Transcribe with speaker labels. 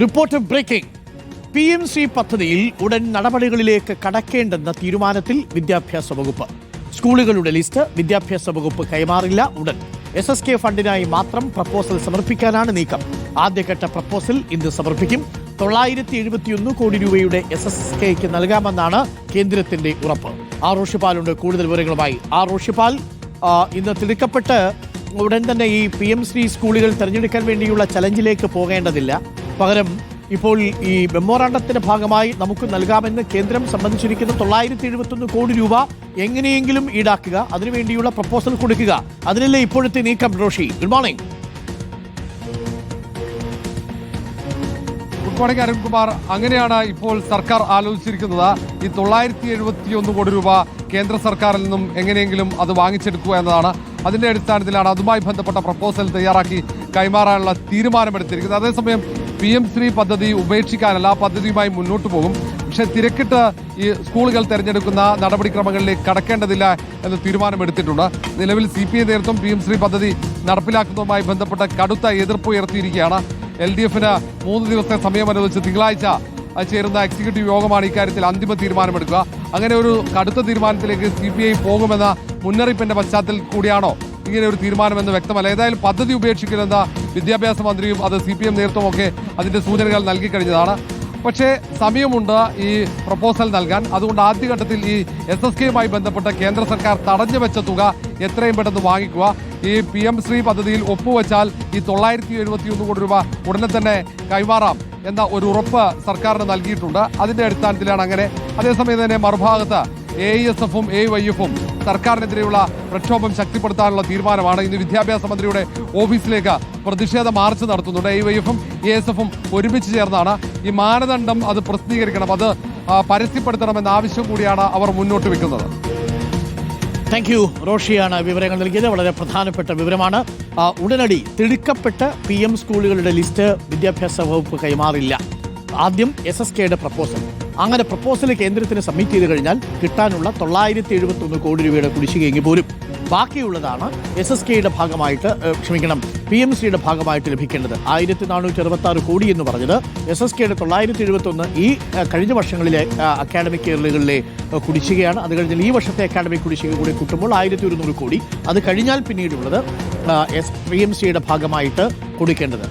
Speaker 1: Report breaking. P M C പദ്ധതിയിൽ ഉടൻ നടപടികളിലേക്ക് കടക്കേണ്ടെന്ന തീരുമാനത്തിൽ വിദ്യാഭ്യാസ വകുപ്പ്. സ്കൂളുകളുടെ ലിസ്റ്റ് വിദ്യാഭ്യാസ വകുപ്പ് കൈമാറില്ല ഉടൻ. എസ് എസ് കെ ഫണ്ടിനായി മാത്രം പ്രപ്പോസൽ സമർപ്പിക്കാനാണ് നീക്കം. ആദ്യഘട്ട പ്രപ്പോസൽ ഇന്ന് സമർപ്പിക്കും. തൊള്ളായിരത്തി എഴുപത്തിയൊന്ന് കോടി രൂപയുടെ എസ് എസ് കെക്ക് നൽകാമെന്നാണ് കേന്ദ്രത്തിന്റെ ഉറപ്പ്. ആർ റോഷിപ്പാലുണ്ട് കൂടുതൽ വിവരങ്ങളുമായി ആർ റോഷിപ്പാൽ ഇന്ന് തിടുക്കപ്പെട്ട് ഉടൻ തന്നെ ഈ പി എം സ്കൂളുകൾ തിരഞ്ഞെടുക്കാൻ വേണ്ടിയുള്ള ചലഞ്ചിലേക്ക് പോകേണ്ടതില്ല. പകരം ഇപ്പോൾ ഈ മെമ്മോറാണ്ടത്തിന്റെ ഭാഗമായി നമുക്ക് നൽകാമെന്ന് കേന്ദ്രം സംബന്ധിച്ചിരിക്കുന്ന തൊള്ളായിരത്തി എഴുപത്തൊന്ന് കോടി രൂപ എങ്ങനെയെങ്കിലും ഈടാക്കുക അതിനുവേണ്ടിയുള്ള പ്രപ്പോസൽ കൊടുക്കുക. അതിനല്ലേ ഇപ്പോഴത്തെ നീക്കം Roshi? Good morning
Speaker 2: morning Arunkumar അങ്ങനെയാണ് ഇപ്പോൾ സർക്കാർ ആലോചിച്ചിരിക്കുന്നത്. ഈ തൊള്ളായിരത്തി എഴുപത്തി ഒന്ന് കോടി രൂപ കേന്ദ്ര സർക്കാരിൽ നിന്നും എങ്ങനെയെങ്കിലും അത് വാങ്ങിച്ചെടുക്കുക എന്നതാണ്. അതിന്റെ അടിസ്ഥാനത്തിലാണ് അതുമായി ബന്ധപ്പെട്ട പ്രപ്പോസൽ തയ്യാറാക്കി കൈമാറാനുള്ള തീരുമാനമെടുത്തിരിക്കുന്നത്. അതേസമയം പി എം ശ്രീ പദ്ധതി ഉപേക്ഷിക്കാനല്ല ആ പദ്ധതിയുമായി മുന്നോട്ട് പോകും. പക്ഷേ തിരക്കിട്ട് ഈ സ്കൂളുകൾ തെരഞ്ഞെടുക്കുന്ന നടപടിക്രമങ്ങളിലേക്ക് കടക്കേണ്ടതില്ല എന്ന് തീരുമാനമെടുത്തിട്ടുണ്ട്. നിലവിൽ സി പി ഐ നേതൃത്വം പി എം ശ്രീ പദ്ധതി നടപ്പിലാക്കുന്നതുമായി ബന്ധപ്പെട്ട കടുത്ത എതിർപ്പ് ഉയർത്തിയിരിക്കുകയാണ്. എൽ ഡി എഫിന് മൂന്ന് ദിവസത്തെ സമയം അനുവദിച്ച് തിങ്കളാഴ്ച ചേരുന്ന എക്സിക്യൂട്ടീവ് യോഗമാണ് ഇക്കാര്യത്തിൽ അന്തിമ തീരുമാനമെടുക്കുക. അങ്ങനെ ഒരു കടുത്ത തീരുമാനത്തിലേക്ക് സി പി ഐ പോകുമെന്ന മുന്നറിയിപ്പിന്റെ പശ്ചാത്തലത്തിൽ കൂടിയാണോ ഇങ്ങനെ ഒരു തീരുമാനമെന്ന് വ്യക്തമല്ല. ഏതായാലും പദ്ധതി ഉപേക്ഷിക്കില്ലെന്ന വിദ്യാഭ്യാസ മന്ത്രിയും അത് സി പി എം നേതൃത്വമൊക്കെ അതിന്റെ സൂചനകൾ നൽകി കഴിഞ്ഞതാണ്. പക്ഷേ സമയമുണ്ട് ഈ പ്രപ്പോസൽ നൽകാൻ. അതുകൊണ്ട് ആദ്യഘട്ടത്തിൽ ഈ എസ് എസ് കെയുമായി ബന്ധപ്പെട്ട കേന്ദ്ര സർക്കാർ തടഞ്ഞു വെച്ച തുക എത്രയും പെട്ടെന്ന് വാങ്ങിക്കുക. ഈ പി എം ശ്രീ പദ്ധതിയിൽ ഒപ്പുവെച്ചാൽ ഈ തൊള്ളായിരത്തി എഴുപത്തി ഒന്ന് കോടി രൂപ ഉടനെ തന്നെ കൈമാറാം എന്ന ഒരു ഉറപ്പ് സർക്കാരിന് നൽകിയിട്ടുണ്ട്. അതിന്റെ അടിസ്ഥാനത്തിലാണ് അങ്ങനെ. അതേസമയം തന്നെ മറുഭാഗത്ത് എ എസ് എഫും എ വൈ എഫും സർക്കാരിനെതിരെയുള്ള പ്രക്ഷോഭം ശക്തിപ്പെടുത്താനുള്ള തീരുമാനമാണ്. ഇന്ന് വിദ്യാഭ്യാസ മന്ത്രിയുടെ ഓഫീസിലേക്ക് പ്രതിഷേധ മാർച്ച് നടത്തുന്നുണ്ട്. എ വൈ എഫും എ എസ് എഫും ഒരുമിച്ച് ചേർന്നാണ്. ഈ മാനദണ്ഡം അത് പ്രസിദ്ധീകരിക്കണം. അത് പരസ്യപ്പെടുത്തണമെന്ന ആവശ്യം കൂടിയാണ് അവർ മുന്നോട്ട് വെക്കുന്നത്
Speaker 1: താങ്ക് യു റോഷിയാണ് വിവരങ്ങൾ നൽകിയത്. വളരെ പ്രധാനപ്പെട്ട വിവരമാണ്. ഉടനടി തിടുക്കപ്പെട്ട് പി എം സ്കൂളുകളുടെ ലിസ്റ്റ് വിദ്യാഭ്യാസ വകുപ്പ് കൈമാറില്ല. ആദ്യം എസ് എസ് കെയുടെ പ്രപ്പോസൽ അങ്ങനെ പ്രപ്പോസൽ കേന്ദ്രത്തിന് സബ്മിറ്റ് ചെയ്ത് കഴിഞ്ഞാൽ കിട്ടാനുള്ള തൊള്ളായിരത്തി എഴുപത്തി ഒന്ന് കോടി രൂപയുടെ കുടിശ്ശികയെങ്കിൽ പോലും ബാക്കിയുള്ളതാണ് എസ് എസ് കെയുടെ ഭാഗമായിട്ട് ക്ഷമിക്കണം പി എം സിയുടെ ഭാഗമായിട്ട് ലഭിക്കേണ്ടത്. ആയിരത്തി നാനൂറ്റി അറുപത്തി ആറ് കോടി എന്ന് പറഞ്ഞത് എസ് എസ് കെയുടെ തൊള്ളായിരത്തി എഴുപത്തി ഒന്ന് ഈ കഴിഞ്ഞ വർഷങ്ങളിലെ അക്കാഡമിക് ഏഹ്, കുടിശ്ശികയാണ്. അത് കഴിഞ്ഞാൽ ഈ വർഷത്തെ അക്കാഡമിക് കുടിശ്ശിക കൂടി കൂട്ടുമ്പോൾ ആയിരത്തി ഒരുന്നൂറ് കോടി. അത് കഴിഞ്ഞാൽ പിന്നീടുള്ളത് എസ് പി എം സിയുടെ ഭാഗമായിട്ട് കൊടുക്കേണ്ടത്.